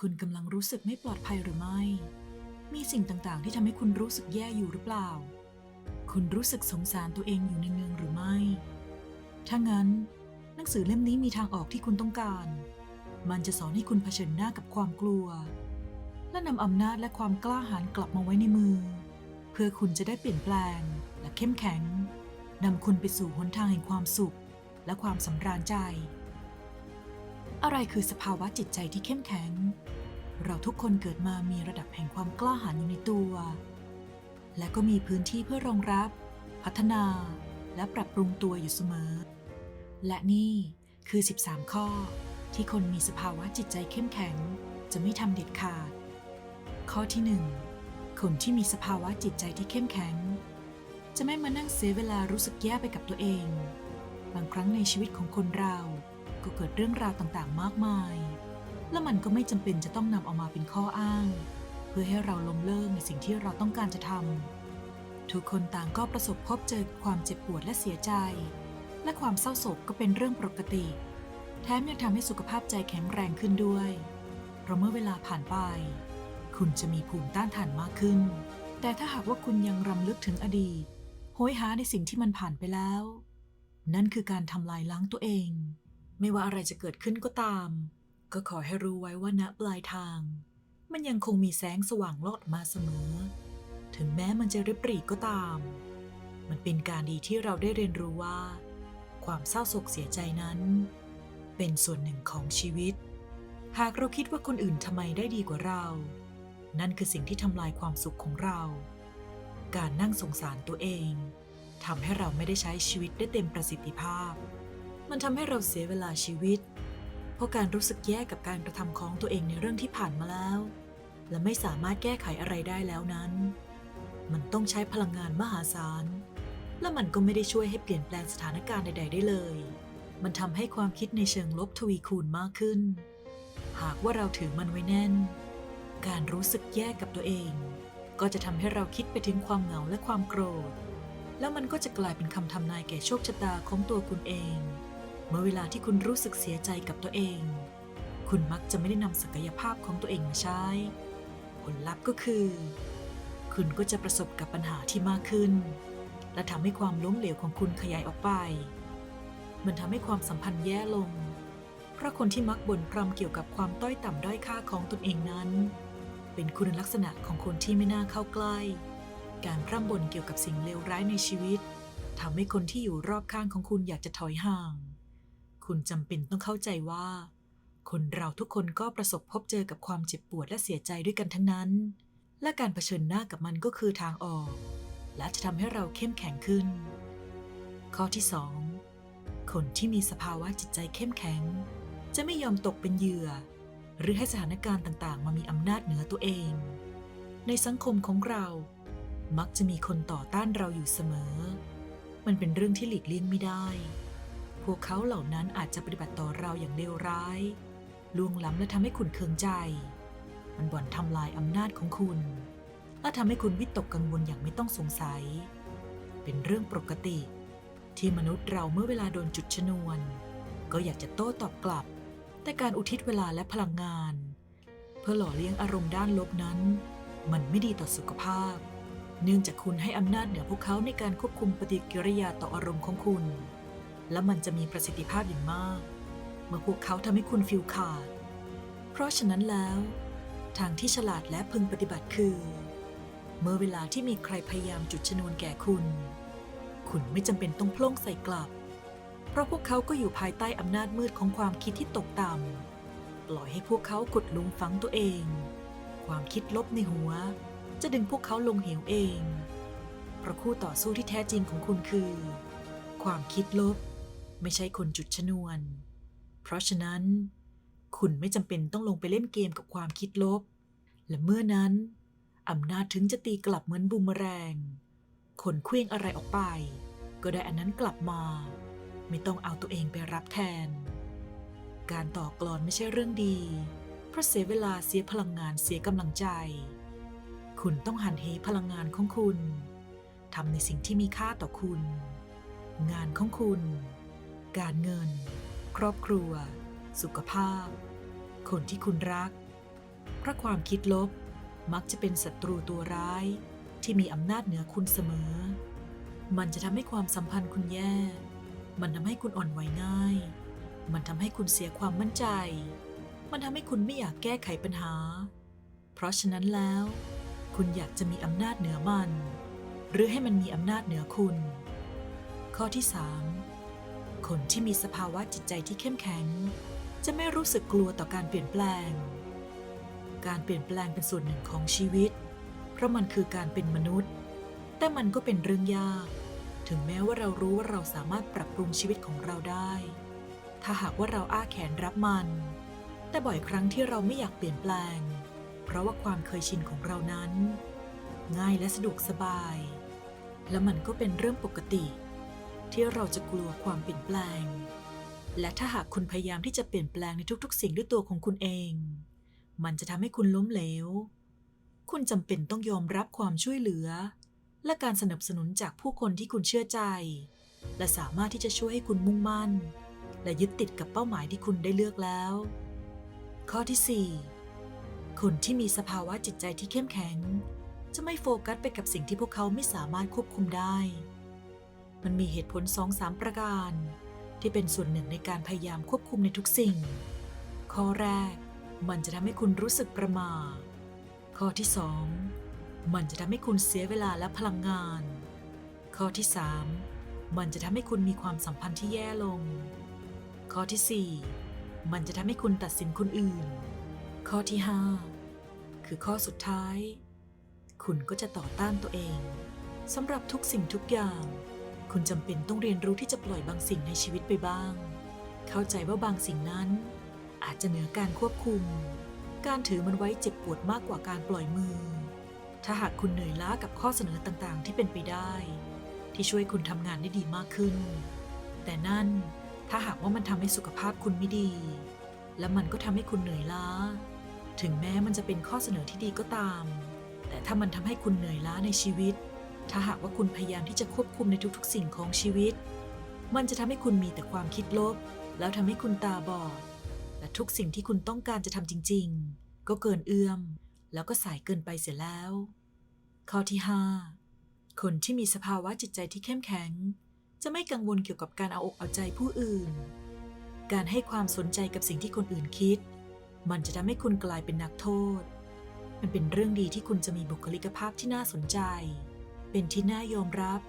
คุณกำลังรู้สึกไม่ปลอดภัยหรือไม่ มีสิ่งต่างๆ ที่ทำให้คุณรู้สึกแย่อยู่หรือเปล่า คุณรู้สึกสงสารตัวเองอยู่เนืองๆหรือไม่ ถ้างั้น หนังสือเล่มนี้มีทางออกที่คุณต้องการ มันจะสอนให้คุณเผชิญหน้ากับความกลัว และนำอำนาจและความกล้าหาญกลับมาไว้ในมือ เพื่อคุณจะได้เปลี่ยนแปลง และเข้มแข็งนำคุณไปสู่หนทางแห่งความสุข และความสำราญใจ อะไรคือสภาวะจิตใจที่เข้มแข็ง เราทุกคนเกิดมามีระดับแห่งความกล้าหาญอยู่ในตัว และก็มีพื้นที่เพื่อรองรับ พัฒนา และปรับปรุงตัวอยู่เสมอ และนี่คือ 13 ข้อ ที่คนมีสภาวะจิตใจเข้มแข็ง จะไม่ทำเด็ดขาด ข้อที่ 1 คนที่มีสภาวะจิตใจที่เข้มแข็ง จะไม่มานั่งเสียเวลารู้สึกแย่ไปกับตัวเอง บางครั้งในชีวิตของคนเรา ก็เกิดเรื่องราวต่างๆ มากมาย และมันก็ไม่จำเป็นจะต้องนำเอามาเป็นข้ออ้าง เพื่อให้เราล้มเลิกในสิ่งที่เราต้องการจะทำทุกคนต่างก็ประสบพบเจอความเจ็บปวดและเสียใจ และความเศร้าโศกก็เป็นเรื่องปกติ แถมยังทำให้สุขภาพใจแข็งแรงขึ้นด้วย เพราะเมื่อเวลาผ่านไป คุณจะมีภูมิต้านทานมากขึ้น แต่ถ้าหากว่าคุณยังรำลึกถึงอดีตโหยหาในสิ่งที่มันผ่านไปแล้ว นั่นคือการทำลายล้างตัวเอง ไม่ว่าอะไรจะเกิดขึ้นก็ตาม ก็ขอให้รู้ไว้ว่าณปลายทาง มันยังคงมีแสงสว่างลอดมาเสมอ ถึงแม้มันจะริบหรี่ก็ตาม มันเป็นการดีที่เราได้เรียนรู้ว่า ความเศร้าโศกเสียใจนั้น เป็นส่วนหนึ่งของชีวิต หากเราคิดว่าคนอื่นทำไมได้ดีกว่าเรา นั่นคือสิ่งที่ทำลายความสุขของเรา การนั่งสงสารตัวเองทำให้เราไม่ได้ใช้ชีวิตได้เต็มประสิทธิภาพ มันทำให้เราเสียเวลาชีวิต เพราะการรู้สึกแย่กับการกระทำของตัวเองในเรื่องที่ผ่านมาแล้ว และไม่สามารถแก้ไขอะไรได้แล้วนั้น มันต้องใช้พลังงานมหาศาล และมันก็ไม่ได้ช่วยให้เปลี่ยนแปลงสถานการณ์ใด ๆ ได้เลย มันทำให้ความคิดในเชิงลบทวีคูณมากขึ้น หากว่าเราถือมันไว้แน่น การรู้สึกแย่กับตัวเอง ก็จะทำให้เราคิดไปถึงความเหงาและความโกรธแล้วมันก็จะกลายเป็นคำทำนายแก่โชคชะตาของตัวคุณเอง มื่อเวลาที่คุณรู้สึกเสียใจกับตัวเอง คุณมักจะไม่ได้นำศักยภาพของตัวเองมาใช้ ผลลัพธ์ก็คือ คุณก็จะประสบกับปัญหาที่มากขึ้น และทำให้ความล้มเหลวของคุณขยายออกไป มันทำให้ความสัมพันธ์แย่ลง เพราะคนที่มักบ่นพร่ำเกี่ยวกับความต้อยต่ำด้อยค่าของตนเองนั้น เป็นคุณลักษณะของคนที่ไม่น่าเข้าใกล้ การพร่ำบ่นเกี่ยวกับสิ่งเลวร้ายในชีวิตทำให้คนที่อยู่รอบข้างของคุณอยากจะถอยห่าง คุณจำเป็นต้องเข้าใจว่า คนเราทุกคนก็ประสบพบเจอกับความเจ็บปวดและเสียใจด้วยกันทั้งนั้น และการเผชิญหน้ากับมันก็คือทางออก และจะทำให้เราเข้มแข็งขึ้น ข้อที่ 2 คนที่มีสภาวะจิตใจเข้มแข็ง จะไม่ยอมตกเป็นเหยื่อ หรือให้สถานการณ์ต่างๆ มามีอำนาจเหนือตัวเอง ในสังคมของเรา มักจะมีคนต่อต้านเราอยู่เสมอ มันเป็นเรื่องที่หลีกเลี่ยงไม่ได้ พวกเขาเหล่านั้นอาจจะปฏิบัติต่อเราอย่างเลวร้ายล่วงล้ำและทำให้คุณเคืองใจ มันบ่อนทำลายอำนาจของคุณ และทำให้คุณวิตกกังวลอย่างไม่ต้องสงสัย เป็นเรื่องปกติ ที่มนุษย์เราเมื่อเวลาโดนจุดชนวน ก็อยากจะโต้ตอบกลับ แต่การอุทิศเวลาและพลังงาน เพื่อหล่อเลี้ยงอารมณ์ด้านลบนั้น มันไม่ดีต่อสุขภาพ เนื่องจากคุณให้อำนาจเหนือพวกเขาในการควบคุมปฏิกิริยาต่ออารมณ์ของคุณ และมันจะมีประสิทธิภาพอย่างมาก เมื่อพวกเขาทำให้คุณฟิลขาด เพราะฉะนั้นแล้ว ทางที่ฉลาดและพึงปฏิบัติคือ เมื่อเวลาที่มีใครพยายามจุดชนวนแก่คุณ คุณไม่จำเป็นต้องพล่งใส่กลับ เพราะพวกเขาก็อยู่ภายใต้อำนาจมืดของความคิดที่ตกต่ำปล่อยให้พวกเขากดลุมฝังตัวเอง ความคิดลบในหัว จะดึงพวกเขาลงเหวเองเพราะคู่ต่อสู้ที่แท้จริงของคุณคือ ความคิดลบ ไม่ใช่คนจุดชนวน เพราะฉะนั้น คุณไม่จำเป็นต้องลงไปเล่นเกมกับความคิดลบ และเมื่อนั้นอำนาจถึงจะตีกลับเหมือนบูมเมอแรง คนเคลื่องอะไรออกไป ก็ได้อันนั้นกลับมา ไม่ต้องเอาตัวเองไปรับแทน การต่อกลอนไม่ใช่เรื่องดี เพราะเสียเวลาเสียพลังงานเสียกำลังใจ คุณต้องหันเหพลังงานของคุณทำในสิ่งที่มีค่าต่อคุณ งานของคุณ การเงิน ครอบครัว สุขภาพ คนที่คุณรัก เพราะความคิดลบมักจะเป็นศัตรูตัวร้าย ที่มีอำนาจเหนือคุณเสมอ มันจะทำให้ความสัมพันธ์คุณแย่ มันทำให้คุณอ่อนไหวง่าย มันทำให้คุณเสียความมั่นใจ มันทำให้คุณไม่อยากแก้ไขปัญหา เพราะฉะนั้นแล้ว คุณอยากจะมีอำนาจเหนือมัน หรือให้มันมีอำนาจเหนือคุณ ข้อที่3 คนที่มีสภาวะจิตใจที่เข้มแข็ง จะไม่รู้สึกกลัวต่อการเปลี่ยนแปลง การเปลี่ยนแปลงเป็นส่วนหนึ่งของชีวิต เพราะมันคือการเป็นมนุษย์ แต่มันก็เป็นเรื่องยาก ถึงแม้ว่าเรารู้ว่าเราสามารถปรับปรุงชีวิตของเราได้ ถ้าหากว่าเราอ้าแขนรับมัน แต่บ่อยครั้งที่เราไม่อยากเปลี่ยนแปลง เพราะว่าความเคยชินของเรานั้น ง่ายและสะดวกสบาย และมันก็เป็นเรื่องปกติ ที่เราจะกลัวความเปลี่ยนแปลง และถ้าหากคุณพยายามที่จะเปลี่ยนแปลงในทุกๆ สิ่งด้วยตัวของคุณเอง มันจะทำให้คุณล้มเหลว คุณจำเป็นต้องยอมรับความช่วยเหลือ และการสนับสนุนจากผู้คนที่คุณเชื่อใจ และสามารถที่จะช่วยให้คุณมุ่งมั่น และยึดติดกับเป้าหมายที่คุณได้เลือกแล้ว ข้อที่ 4 คนที่มีสภาวะจิตใจที่เข้มแข็ง จะไม่โฟกัสไปกับสิ่งที่พวกเขาไม่สามารถควบคุมได้ มันมีเหตุผลสองสามประการ ที่เป็นส่วนหนึ่งในการพยายามควบคุมในทุกสิ่ง ข้อแรก มันจะทำให้คุณรู้สึกประมาทข้อที่สองมันจะทำให้คุณเสียเวลาและพลังงาน ข้อที่สามมันจะทำให้คุณมีความสัมพันธ์ที่แย่ลง ข้อที่สี่มันจะทำให้คุณตัดสินคนอื่น ข้อที่ห้าคือข้อสุดท้าย คุณก็จะต่อต้านตัวเองสำหรับทุกสิ่งทุกอย่าง คุณจำเป็นต้องเรียนรู้ที่จะปล่อยบางสิ่งในชีวิตไปบ้าง เข้าใจว่าบางสิ่งนั้น อาจจะเหนือการควบคุม การถือมันไว้เจ็บปวดมากกว่าการปล่อยมือ ถ้าหากคุณเหนื่อยล้ากับข้อเสนอต่างๆ ที่เป็นไปได้ ที่ช่วยคุณทำงานได้ดีมากขึ้น แต่นั่นถ้าหากว่ามันทำให้สุขภาพคุณไม่ดี และมันก็ทำให้คุณเหนื่อยล้า ถึงแม้มันจะเป็นข้อเสนอที่ดีก็ตาม แต่ถ้ามันทำให้คุณเหนื่อยล้าในชีวิต ถ้าหากว่าคุณพยายามที่จะควบคุมในทุกๆ สิ่งของชีวิต มันจะทำให้คุณมีแต่ความคิดลบ แล้วทำให้คุณตาบอด และทุกสิ่งที่คุณต้องการจะทำจริง ๆ ก็เกินเอื้อม แล้วก็สายเกินไปเสียแล้ว ข้อที่ 5 คนที่มีสภาวะจิตใจที่เข้มแข็ง จะไม่กังวลเกี่ยวกับการเอาอกเอาใจผู้อื่น การให้ความสนใจกับสิ่งที่คนอื่นคิด มันจะทำให้คุณกลายเป็นนักโทษ มันเป็นเรื่องดีที่คุณจะมีบุคลิกภาพที่น่าสนใจ เป็นที่น่ายอมรับ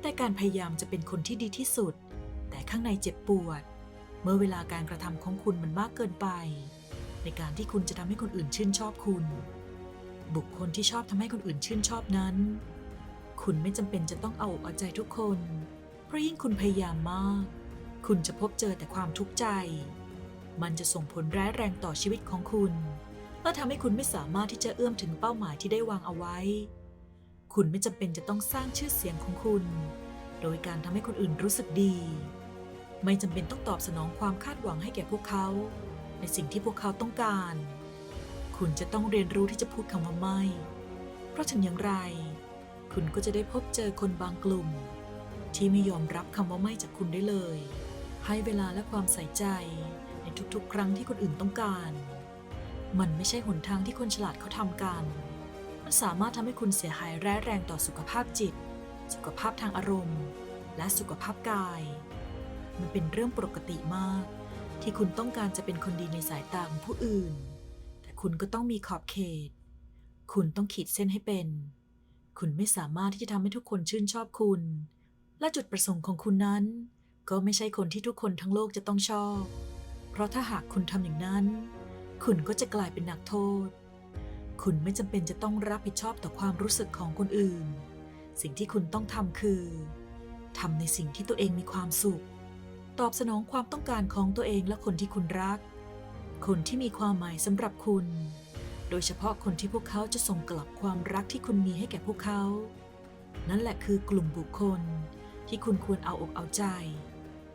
แต่การพยายามจะเป็นคนที่ดีที่สุด แต่ข้างในเจ็บปวด เมื่อเวลาการกระทำของคุณมันมากเกินไป ในการที่คุณจะทำให้คนอื่นชื่นชอบคุณ บุคคลที่ชอบทำให้คนอื่นชื่นชอบนั้น คุณไม่จำเป็นจะต้องเอาอกเอาใจทุกคน เพราะยิ่งคุณพยายามมาก คุณจะพบเจอแต่ความทุกข์ใจ มันจะส่งผลร้ายแรงต่อชีวิตของคุณและทำให้คุณไม่สามารถที่จะเอื้อมถึงเป้าหมายที่ได้วางเอาไว้ คุณไม่จำเป็นจะต้องสร้างชื่อเสียงของคุณ โดยการทำให้คนอื่นรู้สึกดี ไม่จำเป็นต้องตอบสนองความคาดหวังให้แก่พวกเขา ในสิ่งที่พวกเขาต้องการ คุณจะต้องเรียนรู้ที่จะพูดคำว่าไม่ เพราะถึงอย่างไร คุณก็จะได้พบเจอคนบางกลุ่ม ที่ไม่ยอมรับคำว่าไม่จากคุณได้เลย ให้เวลาและความใส่ใจในทุกๆ ครั้งที่คนอื่นต้องการ มันไม่ใช่หนทางที่คนฉลาดเขาทำกัน มันสามารถทำให้คุณเสียหายร้ายแรงต่อสุขภาพจิต สุขภาพทางอารมณ์ และสุขภาพกาย มันเป็นเรื่องปกติมาก ที่คุณต้องการจะเป็นคนดีในสายตาของผู้อื่น แต่คุณก็ต้องมีขอบเขต คุณต้องขีดเส้นให้เป็น คุณไม่สามารถที่จะทำให้ทุกคนชื่นชอบคุณ และจุดประสงค์ของคุณนั้น ก็ไม่ใช่คนที่ทุกคนทั้งโลกจะต้องชอบ เพราะถ้าหากคุณทำอย่างนั้น คุณก็จะกลายเป็นนักโทษ คุณไม่จำเป็นจะต้องรับผิดชอบต่อความรู้สึกของคนอื่น สิ่งที่คุณต้องทำคือทำในสิ่งที่ตัวเองมีความสุข ตอบสนองความต้องการของตัวเองและคนที่คุณรัก คนที่มีความหมายสำหรับคุณ โดยเฉพาะคนที่พวกเขาจะส่งกลับความรักที่คุณมีให้แก่พวกเขา นั่นแหละคือกลุ่มบุคคลที่คุณควรเอาอกเอาใจ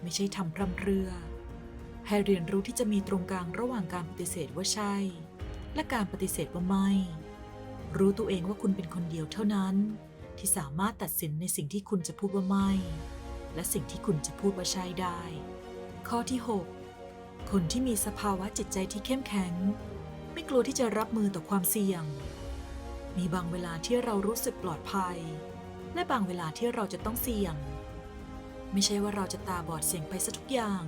ไม่ใช่ทำพร่ำเพรื่อให้เรียนรู้ที่จะมีตรงกลางระหว่างการปฏิเสธว่าใช่ และการปฏิเสธว่าไม่ รู้ตัวเองว่าคุณเป็นคนเดียวเท่านั้น ที่สามารถตัดสินในสิ่งที่คุณจะพูดว่าไม่ และสิ่งที่คุณจะพูดว่าใช่ได้ ข้อที่ 6 คนที่มีสภาวะจิตใจที่เข้มแข็ง ไม่กลัวที่จะรับมือต่อความเสี่ยง มีบางเวลาที่เรารู้สึกปลอดภัย และบางเวลาที่เราจะต้องเสี่ยง ไม่ใช่ว่าเราจะตาบอดเสี่ยงไปซะทุกอย่าง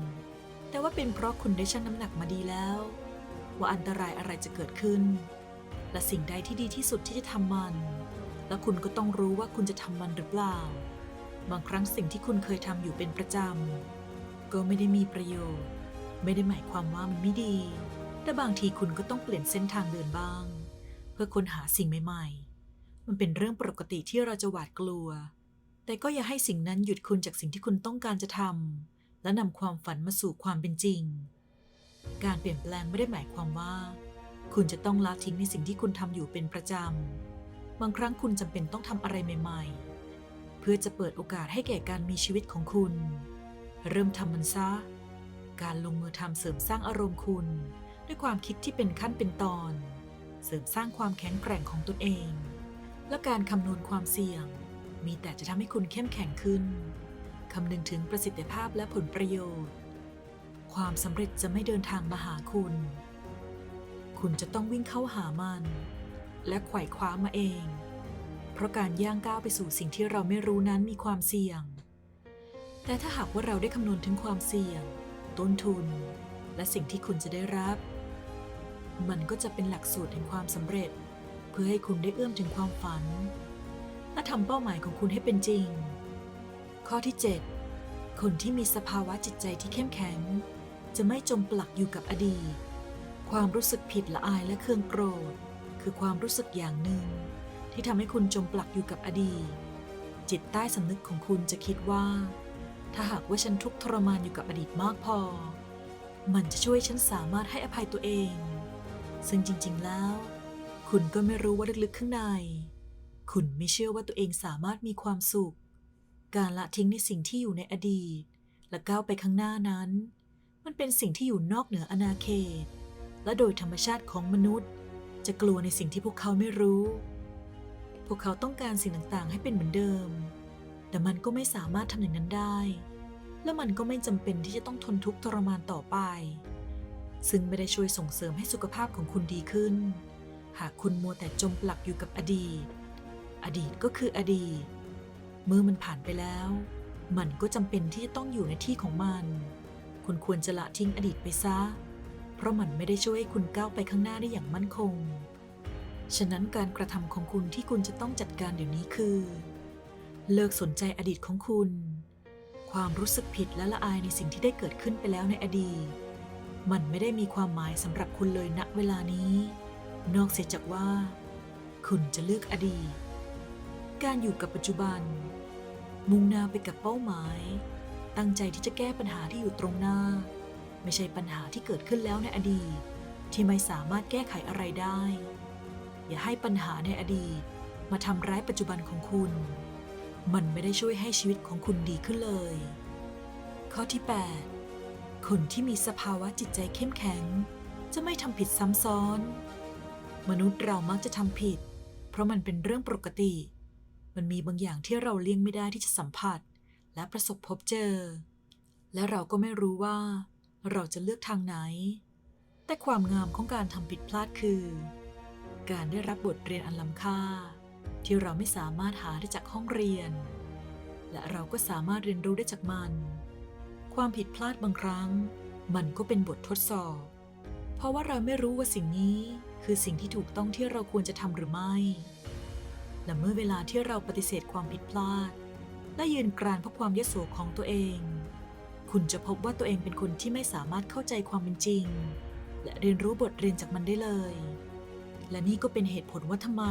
แต่ว่าเป็นเพราะคุณได้ชั่งน้ำหนักมาดีแล้ว ว่าอันตรายอะไรจะเกิดขึ้น และสิ่งใดที่ดีที่สุดที่จะทำมัน และคุณก็ต้องรู้ว่าคุณจะทำมันหรือเปล่า บางครั้งสิ่งที่คุณเคยทำอยู่เป็นประจำก็ไม่ได้มีประโยชน์ ไม่ได้หมายความว่ามันไม่ดี แต่บางทีคุณก็ต้องเปลี่ยนเส้นทางเดินบ้าง เพื่อค้นหาสิ่งใหม่ๆ มันเป็นเรื่องปกติที่เราจะหวาดกลัว แต่ก็อย่าให้สิ่งนั้นหยุดคุณจากสิ่งที่คุณต้องการจะทำและนำความฝันมาสู่ความเป็นจริง การเปลี่ยนแปลงไม่ได้หมายความว่า คุณจะต้องละทิ้งในสิ่งที่คุณทำอยู่เป็นประจำ บางครั้งคุณจำเป็นต้องทำอะไรใหม่ ๆ เพื่อจะเปิดโอกาสให้แก่การมีชีวิตของคุณ เริ่มทำมันซะ การลงมือทำเสริมสร้างอารมณ์คุณ ด้วยความคิดที่เป็นขั้นเป็นตอน เสริมสร้างความแข็งแกร่งของตนเอง และการคำนวณความเสี่ยง มีแต่จะทำให้คุณเข้มแข็งขึ้นคำนึงถึงประสิทธิภาพและผลประโยชน์ ความสำเร็จจะไม่เดินทางมาหาคุณ คุณจะต้องวิ่งเข้าหามัน และไขว่คว้ามาเอง เพราะการย่างก้าวไปสู่สิ่งที่เราไม่รู้นั้นมีความเสี่ยง แต่ถ้าหากว่าเราได้คำนวณถึงความเสี่ยง ต้นทุน และสิ่งที่คุณจะได้รับ มันก็จะเป็นหลักสูตรแห่งความสำเร็จ เพื่อให้คุณได้เอื้อมถึงความฝัน และทำเป้าหมายของคุณให้เป็นจริง ข้อที่ 7คนที่มีสภาวะจิตใจที่เข้มแข็ง จะไม่จมปลักอยู่กับอดีต ความรู้สึกผิดละอายและเครื่องโกรธ คือความรู้สึกอย่างหนึ่ง ที่ทำให้คุณจมปลักอยู่กับอดีต จิตใต้สำนึกของคุณจะคิดว่า ถ้าหากว่าฉันทุกข์ทรมานอยู่กับอดีตมากพอ มันจะช่วยฉันสามารถให้อภัยตัวเอง ซึ่งจริง ๆ แล้ว คุณก็ไม่รู้ว่าลึกๆข้างใน คุณไม่เชื่อว่าตัวเองสามารถมีความสุข การละทิ้งในสิ่งที่อยู่ในอดีต และก้าวไปข้างหน้านั้น มันเป็นสิ่งที่อยู่นอกเหนืออาณาเขต และโดยธรรมชาติของมนุษย์ จะกลัวในสิ่งที่พวกเขาไม่รู้ พวกเขาต้องการสิ่งต่างๆ ให้เป็นเหมือนเดิม แต่มันก็ไม่สามารถทำอย่างนั้นได้ และมันก็ไม่จำเป็นที่จะต้องทนทุกข์ทรมานต่อไป ซึ่งไม่ได้ช่วยส่งเสริมให้สุขภาพของคุณดีขึ้น หากคุณมัวแต่จมปลักอยู่กับอดีต อดีตก็คืออดีต เมื่อมันผ่านไปแล้ว มันก็จำเป็นที่จะต้องอยู่ในที่ของมัน คุณควรจะละทิ้งอดีตไปซะ เพราะมันไม่ได้ช่วยให้คุณก้าวไปข้างหน้าได้อย่างมั่นคง ฉะนั้นการกระทำของคุณที่คุณจะต้องจัดการเดี๋ยวนี้คือ เลิกสนใจอดีตของคุณ ความรู้สึกผิดและละอายในสิ่งที่ได้เกิดขึ้นไปแล้วในอดีต มันไม่ได้มีความหมายสำหรับคุณเลยณเวลานี้ นอกเสียจากว่า คุณจะเลือกอดีต การอยู่กับปัจจุบัน มุ่งหน้าไปกับเป้าหมาย ตั้งใจที่จะแก้ปัญหาที่อยู่ตรงหน้า ไม่ใช่ปัญหาที่เกิดขึ้นแล้วในอดีต ที่ไม่สามารถแก้ไขอะไรได้ อย่าให้ปัญหาในอดีต มาทำร้ายปัจจุบันของคุณ มันไม่ได้ช่วยให้ชีวิตของคุณดีขึ้นเลย ข้อที่ 8 คนที่มีสภาวะจิตใจเข้มแข็ง จะไม่ทำผิดซ้ำซ้อน มนุษย์เรามักจะทำผิด เพราะมันเป็นเรื่องปกติ มันมีบางอย่างที่เราเลี่ยงไม่ได้ที่จะสัมผัส และประสบพบเจอ และเราก็ไม่รู้ว่า เราจะเลือกทางไหน แต่ความงามของการทำผิดพลาดคือ การได้รับบทเรียนอันล้ำค่า ที่เราไม่สามารถหาได้จากห้องเรียน และเราก็สามารถเรียนรู้ได้จากมัน ความผิดพลาดบางครั้ง มันก็เป็นบททดสอบ เพราะว่าเราไม่รู้ว่าสิ่งนี้คือสิ่งที่ถูกต้องที่เราควรจะทำหรือไม่และเมื่อเวลาที่เราปฏิเสธความผิดพลาด และยืนกรานเพราะความยโสของตัวเอง คุณจะพบว่าตัวเองเป็นคนที่ไม่สามารถเข้าใจความเป็นจริง และเรียนรู้บทเรียนจากมันได้เลย และนี่ก็เป็นเหตุผลว่าทำไม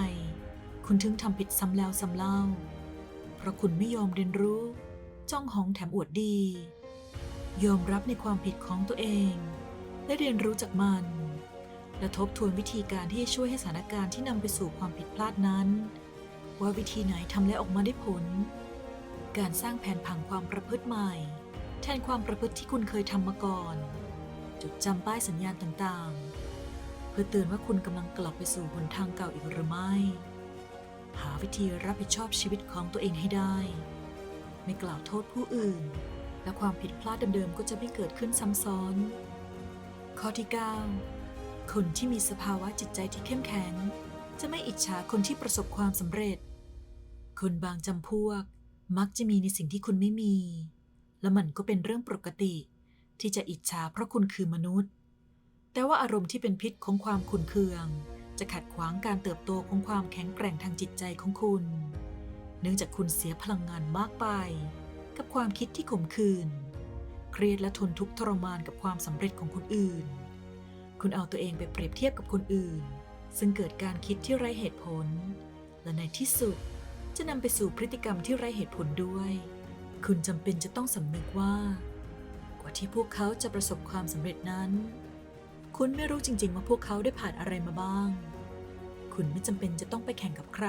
คุณถึงทำผิดซ้ำแล้วซ้ำเล่า เพราะคุณไม่ยอมเรียนรู้ จ้องหองแถมอวดดี ยอมรับในความผิดของตัวเอง และเรียนรู้จากมันและทบทวนวิธีการที่จะช่วยให้สถานการณ์ที่นำไปสู่ความผิดพลาดนั้น ว่าวิธีไหนทำแล้วออกมาได้ผล การสร้างแผนผังความประพฤติใหม่ แทนความประพฤติที่คุณเคยทำมาก่อน จดจำป้ายสัญญาณต่างๆ เพื่อเตือนว่าคุณกำลังกลับไปสู่หนทางเก่าอีกหรือไม่ หาวิธีรับผิดชอบชีวิตของตัวเองให้ได้ ไม่กล่าวโทษผู้อื่น และความผิดพลาดเดิมๆก็จะไม่เกิดขึ้นซ้ำซ้อน ข้อที่ 9 คนที่มีสภาวะจิตใจที่เข้มแข็ง จะไม่อิจฉาคนที่ประสบความสำเร็จ คนบางจำพวก มักจะมีในสิ่งที่คุณไม่มี และมันก็เป็นเรื่องปกติ ที่จะอิจฉาเพราะคุณคือมนุษย์ แต่ว่าอารมณ์ที่เป็นพิษของความขุนเคือง จะขัดขวางการเติบโตของความแข็งแกร่งทางจิตใจของคุณ เนื่องจากคุณเสียพลังงานมากไป กับความคิดที่ขมขื่นเครียดและทนทุกข์ทรมานกับความสำเร็จของคนอื่น คุณเอาตัวเองไปเปรียบเทียบกับคนอื่น ซึ่งเกิดการคิดที่ไร้เหตุผล และในที่สุด จะนำไปสู่พฤติกรรมที่ไร้เหตุผลด้วย คุณจำเป็นจะต้องสำนึกว่า กว่าที่พวกเขาจะประสบความสำเร็จนั้น คุณไม่รู้จริง ๆ ว่าพวกเขาได้ผ่านอะไรมาบ้าง คุณไม่จำเป็นจะต้องไปแข่งกับใคร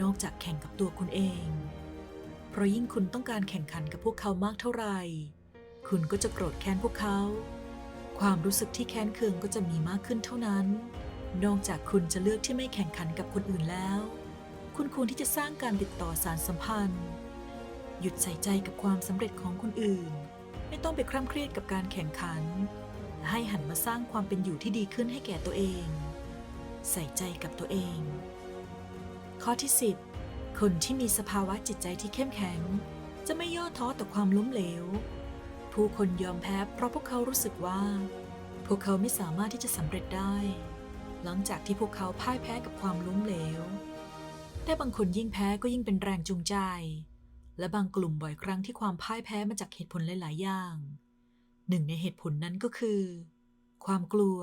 นอกจากแข่งกับตัวคุณเอง เพราะยิ่งคุณต้องการแข่งขันกับพวกเขามากเท่าไหร่ คุณก็จะโกรธแค้นพวกเขา ความรู้สึกที่แค้นเคืองก็จะมีมากขึ้นเท่านั้น นอกจากคุณจะเลือกที่ไม่แข่งขันกับคนอื่นแล้ว คุณควรที่จะสร้างการติดต่อสารสัมพันธ์ หยุดใส่ใจกับความสำเร็จของคนอื่น ไม่ต้องไปคร่ำเครียดกับการแข่งขัน ให้หันมาสร้างความเป็นอยู่ที่ดีขึ้นให้แก่ตัวเอง ใส่ใจกับตัวเอง ข้อที่ 10 คนที่มีสภาวะจิตใจที่เข้มแข็ง จะไม่ย่อท้อต่อความล้มเหลว ผู้คนยอมแพ้เพราะพวกเขารู้สึกว่า พวกเขาไม่สามารถที่จะสำเร็จได้ หลังจากที่พวกเขาพ่ายแพ้กับความล้มเหลว แต่บางคนยิ่งแพ้ก็ยิ่งเป็นแรงจูงใจ และบางกลุ่มบ่อยครั้งที่ความพ่ายแพ้มาจากเหตุผลหลาย ๆ อย่าง หนึ่งในเหตุผลนั้นก็คือ ความกลัว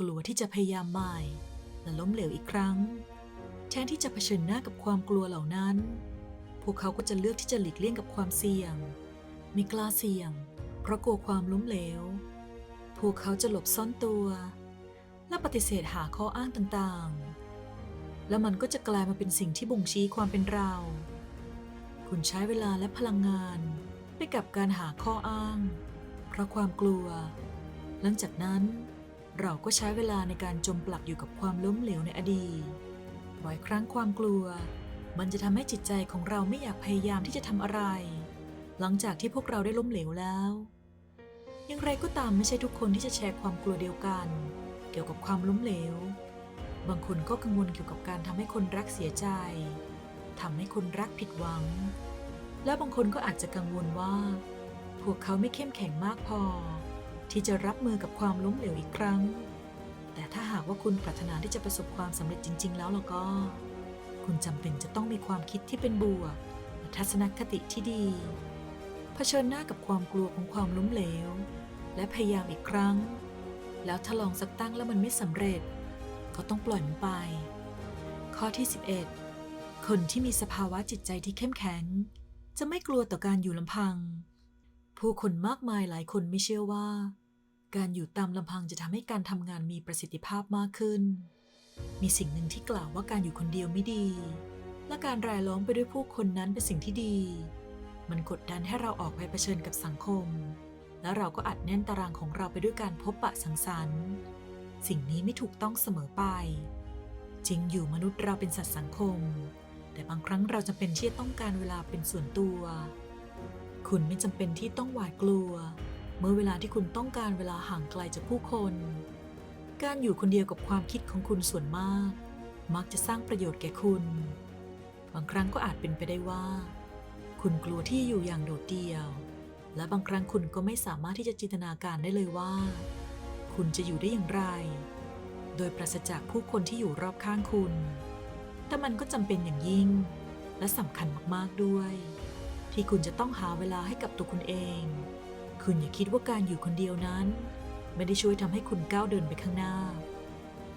กลัวที่จะพยายามใหม่ และล้มเหลวอีกครั้ง แทนที่จะเผชิญหน้ากับความกลัวเหล่านั้น พวกเขาก็จะเลือกที่จะหลีกเลี่ยงกับความเสี่ยง ไม่กล้าเสี่ยง เพราะกลัวความล้มเหลว พวกเขาจะหลบซ่อนตัว และปฏิเสธหาข้ออ้างต่าง ๆ แล้วมันก็จะกลายมาเป็นสิ่งที่บ่งชี้ความเป็นเรา คุณใช้เวลาและพลังงานไปกับการหาข้ออ้าง เพราะความกลัว หลังจากนั้น เราก็ใช้เวลาในการจมปลักอยู่กับความล้มเหลวในอดีตบ่อยครั้งความกลัว มันจะทำให้จิตใจของเราไม่อยากพยายามที่จะทำอะไร หลังจากที่พวกเราได้ล้มเหลวแล้วอย่างไรก็ตามไม่ใช่ทุกคนที่จะแชร์ความกลัวเดียวกัน เกี่ยวกับความล้มเหลว บางคนก็กังวลเกี่ยวกับการทำให้คนรักเสียใจทำให้คนรักผิดหวัง และบางคนก็อาจจะกังวลว่า พวกเขาไม่เข้มแข็งมากพอ ที่จะรับมือกับความล้มเหลวอีกครั้ง แต่ถ้าหากว่าคุณปรารถนาที่จะประสบความสำเร็จจริง ๆ แล้วล่ะก็ คุณจำเป็นจะต้องมีความคิดที่เป็นบวกทัศนคติที่ดี เผชิญหน้ากับความกลัวของความล้มเหลว และพยายามอีกครั้ง แล้วถ้าลองสักตั้งแล้วมันไม่สำเร็จ ก็ต้องปล่อยมันไป ข้อที่ 11 คนที่มีสภาวะจิตใจที่เข้มแข็ง จะไม่กลัวต่อการอยู่ลำพัง ผู้คนมากมายหลายคนไม่เชื่อว่า การอยู่ตามลำพังจะทำให้การทำงานมีประสิทธิภาพมากขึ้น มีสิ่งหนึ่งที่กล่าวว่าการอยู่คนเดียวไม่ดี และการรายล้อมไปด้วยผู้คนนั้นเป็นสิ่งที่ดี มันกดดันให้เราออกไปเผชิญกับสังคม และเราก็อัดแน่นตารางของเราไปด้วยการพบปะสังสรรค์ สิ่งนี้ไม่ถูกต้องเสมอไป จริงอยู่มนุษย์เราเป็นสัตว์สังคม แต่บางครั้งเราจะเป็นที่จะต้องการเวลาเป็นส่วนตัว คุณไม่จำเป็นที่ต้องหวาดกลัว เมื่อเวลาที่คุณต้องการเวลาห่างไกลจากผู้คน การอยู่คนเดียวกับความคิดของคุณส่วนมาก มักจะสร้างประโยชน์แก่คุณ บางครั้งก็อาจเป็นไปได้ว่า คุณกลัวที่อยู่อย่างโดดเดี่ยว และบางครั้งคุณก็ไม่สามารถที่จะจินตนาการได้เลยว่า คุณจะอยู่ได้อย่างไร โดยปราศจากผู้คนที่อยู่รอบข้างคุณ แต่มันก็จำเป็นอย่างยิ่ง และสำคัญมากๆด้วย ที่คุณจะต้องหาเวลาให้กับตัวคุณเอง คุณอย่าคิดว่าการอยู่คนเดียวนั้น ไม่ได้ช่วยทำให้คุณก้าวเดินไปข้างหน้า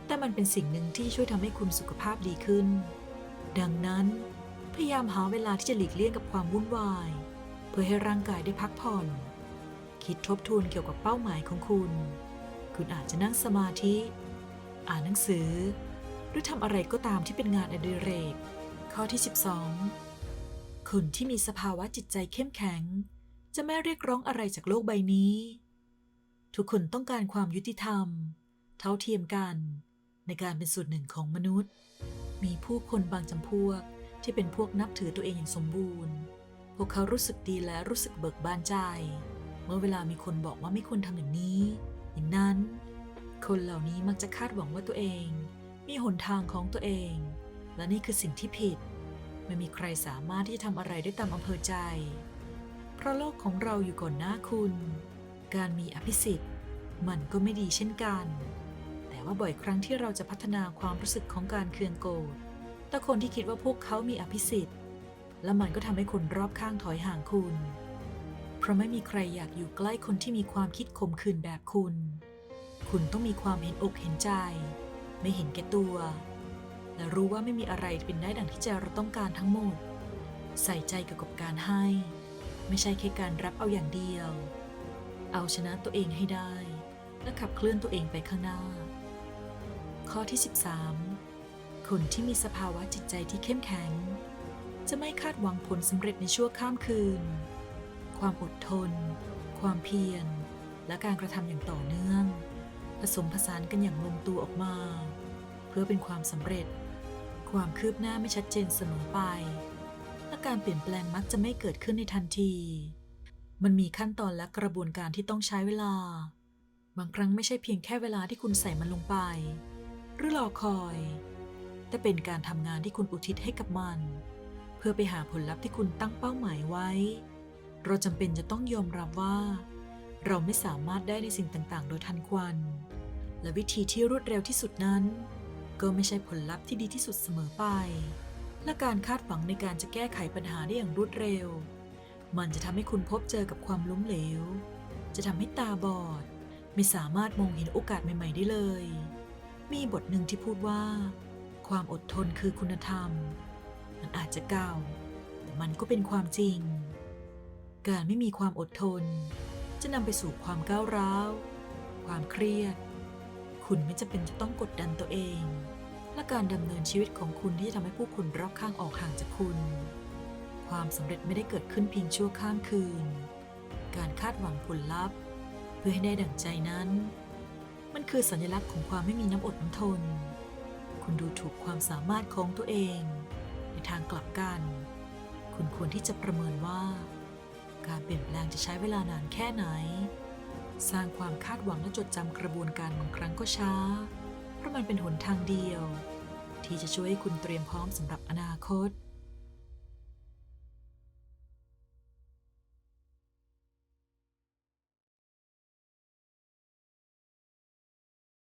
แต่มันเป็นสิ่งหนึ่งที่ช่วยทำให้คุณสุขภาพดีขึ้น ดังนั้นพยายามหาเวลาที่จะหลีกเลี่ยงกับความวุ่นวาย เพื่อให้ร่างกายได้พักผ่อน คิดทบทวนเกี่ยวกับเป้าหมายของคุณ คุณอาจจะนั่งสมาธิ อ่านหนังสือ หรือทำอะไรก็ตามที่เป็นงานอดิเรก ข้อที่ 12 คนที่มีสภาวะจิตใจเข้มแข็ง จะไม่เรียกร้องอะไรจากโลกใบนี้ ทุกคนต้องการความยุติธรรม เท่าเทียมกัน ในการเป็นส่วนหนึ่งของมนุษย์ มีผู้คนบางจำพวกที่เป็นพวกนับถือตัวเองอย่างสมบูรณ์ พวกเขารู้สึกดีและรู้สึกเบิกบานใจ เมื่อเวลามีคนบอกว่าไม่ควรทำอย่างนี้ อย่างนั้น คนเหล่านี้มักจะคาดหวังว่าตัวเอง มีหนทางของตัวเอง และนี่คือสิ่งที่ผิด ไม่มีใครสามารถที่จะทำอะไรได้ตามอำเภอใจ เพราะโลกของเราอยู่ก่อนหน้าคุณ การมีอภิสิทธิ์ มันก็ไม่ดีเช่นกัน แต่ว่าบ่อยครั้งที่เราจะพัฒนาความรู้สึกของการเคืองโกรธต่อคนที่คิดว่าพวกเขามีอภิสิทธิ์ และมันก็ทำให้คนรอบข้างถอยห่างคุณ ราะไม่มีใครอยากอยู่ใกล้คนที่มีความคิดขมขื่นแบบคุณ คุณต้องมีความเห็นอกเห็นใจ ไม่เห็นแก่ตัว และรู้ว่าไม่มีอะไรเป็นได้ดังที่ใจเราต้องการทั้งหมด ใส่ใจเกี่ยวกับการให้ ไม่ใช่แค่การรับเอาอย่างเดียว เอาชนะตัวเองให้ได้ และขับเคลื่อนตัวเองไปข้างหน้า ข้อที่ 13 คนที่มีสภาวะจิตใจที่เข้มแข็ง จะไม่คาดหวังผลสำเร็จในชั่วข้ามคืน ความอดทน ความเพียร และการกระทำอย่างต่อเนื่อง ผสมผสานกันอย่างลงตัวออกมา เพื่อเป็นความสำเร็จ ความคืบหน้าไม่ชัดเจนเสมอไป และการเปลี่ยนแปลงมักจะไม่เกิดขึ้นในทันที มันมีขั้นตอนและกระบวนการที่ต้องใช้เวลา บางครั้งไม่ใช่เพียงแค่เวลาที่คุณใส่มันลงไป หรือรอคอย แต่เป็นการทำงานที่คุณอุทิศให้กับมัน เพื่อไปหาผลลัพธ์ที่คุณตั้งเป้าหมายไว้ เราจำเป็นจะต้องยอมรับว่า เราไม่สามารถได้ในสิ่งต่างๆ โดยทันควัน และวิธีที่รวดเร็วที่สุดนั้น ก็ไม่ใช่ผลลัพธ์ที่ดีที่สุดเสมอไป และการคาดหวังในการจะแก้ไขปัญหาได้อย่างรวดเร็ว มันจะทำให้คุณพบเจอกับความล้มเหลว จะทำให้ตาบอด ไม่สามารถมองเห็นโอกาสใหม่ ๆ ได้เลย มีบทหนึ่งที่พูดว่า ความอดทนคือคุณธรรม มันอาจจะเก่า แต่มันก็เป็นความจริง การไม่มีความอดทน จะนำไปสู่ความก้าวร้าว ความเครียด คุณไม่จะเป็นจะต้องกดดันตัวเอง และการดำเนินชีวิตของคุณที่จะทำให้ผู้คนรอบข้างออกห่างจากคุณ ความสำเร็จไม่ได้เกิดขึ้นเพียงชั่วข้ามคืน การคาดหวังผลลัพธ์ เพื่อให้ได้ดั่งใจนั้น มันคือสัญลักษณ์ของความไม่มีน้ำอดน้ำทน คุณดูถูกความสามารถของตัวเอง ในทางกลับกัน คุณควรที่จะประเมินว่า การเปลี่ยนแปลงจะใช้เวลานานแค่ไหน สร้างความคาดหวังและจดจำกระบวนการบางครั้งก็ช้า เพราะมันเป็นหนทางเดียว ที่จะช่วยให้คุณเตรียมพร้อมสำหรับอนาคต